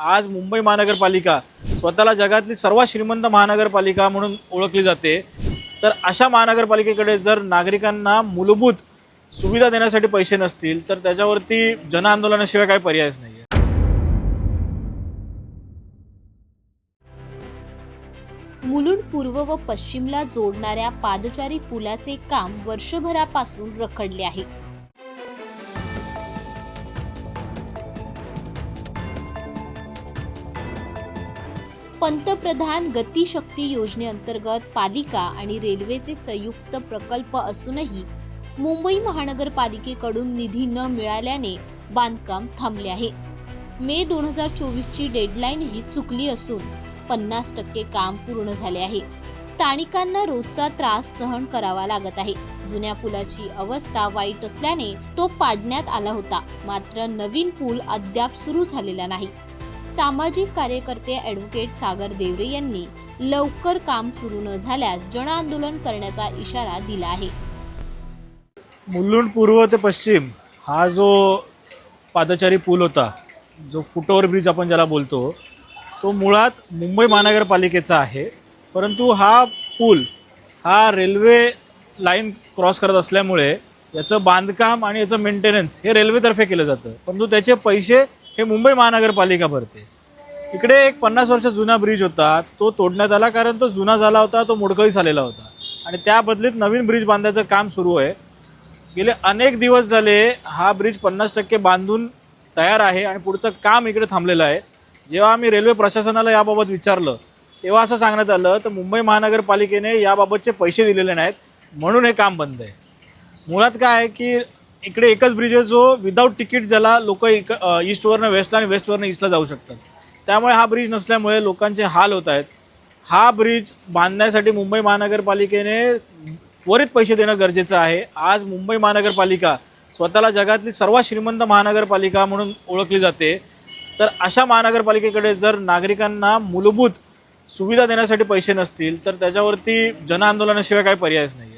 आज मुंबई महानगरपालिका स्वतःला जगातली सर्वात श्रीमंत महानगरपालिका म्हणून ओळखली जाते. तर अशा महानगरपालिकेकडे जर नागरिकांना मूलभूत सुविधा देण्यासाठी पैसे नसतील तर त्याच्यावरती जनआंदोलनाशिवाय काही पर्यायच नाही मुलुंड पूर्व व पश्चिमला जोडणाऱ्या पादचारी पुलाचे काम वर्षभरापासून रखडले आहे. पंतप्रधान गतिशक्ती योजनेअंतर्गत पालिका आणि रेल्वेचे संयुक्त प्रकल्प असूनही मुंबई महानगरपालिकेकडून निधी न मिळाल्याने बांधकाम थांबले आहे. मे दोन हजार चोवीसची डेडलाईनही चुकली असून पन्नास टक्के काम पूर्ण झाले आहे. स्थानिकांना रोजचा त्रास सहन करावा लागत आहे. जुन्या पुलाची अवस्था वाईट असल्याने तो पाडण्यात आला होता. मात्र नवीन पूल अद्याप सुरू झालेला नाही. सामाजिक कार्यकर्ते ॲडव्होकेट सागर देवरे यांनी लवकर काम सुरू न झाल्यास जनआंदोलन करण्याचा इशारा दिला आहे. मुलुंड पूर्व ते पश्चिम हा जो पादचारी पूल होता जो फुटओव्हर ब्रिज आपण ज्याला बोलतो तो मुळात मुंबई महानगरपालिकेचा आहे. परंतु हा पूल हा रेल्वे लाईन क्रॉस करत असल्यामुळे याचं बांधकाम आणि याचं मेंटेनन्स हे रेल्वेतर्फे केलं जातं. परंतु त्याचे पैसे हे मुंबई महानगरपालिका भरते. इकडे एक पन्नास वर्ष जुना ब्रिज होता तो तोडण्यात आला कारण तो जुना झाला होता तो मोडकळी झालेला होता. आणि त्या बदलीत नवीन ब्रिज बांधायचं काम सुरू आहे. गेले अनेक दिवस झाले हा ब्रिज पन्नास टक्के बांधून तयार आहे आणि पुढचं काम इकडे थांबलेलं आहे. जेव्हा आम्ही रेल्वे प्रशासनाला याबाबत विचारलं तेव्हा असं सांगण्यात आलं तर मुंबई महानगरपालिकेने याबाबतचे पैसे दिलेले नाहीत म्हणून हे काम बंद आहे. मुळात काय आहे की इकडे एकच ब्रिज आहे जो विदाऊट तिकीट ज्याला लोक इक ईस्टवरनं वेस्टला आणि वेस्टवरनं ईस्टला जाऊ शकतात. त्यामुळे हा ब्रिज नसल्यामुळे लोकांचे हाल होत आहेत. हा ब्रिज बांधण्यासाठी मुंबई महानगरपालिकेने त्वरित पैसे देणं गरजेचं आहे. आज मुंबई महानगरपालिका स्वतःला जगातली सर्वात श्रीमंत महानगरपालिका म्हणून ओळखली जाते. तर अशा महानगरपालिकेकडे जर नागरिकांना मूलभूत सुविधा देण्यासाठी पैसे नसतील तर त्याच्यावरती जनआंदोलनाशिवाय काही पर्यायच नाही आहे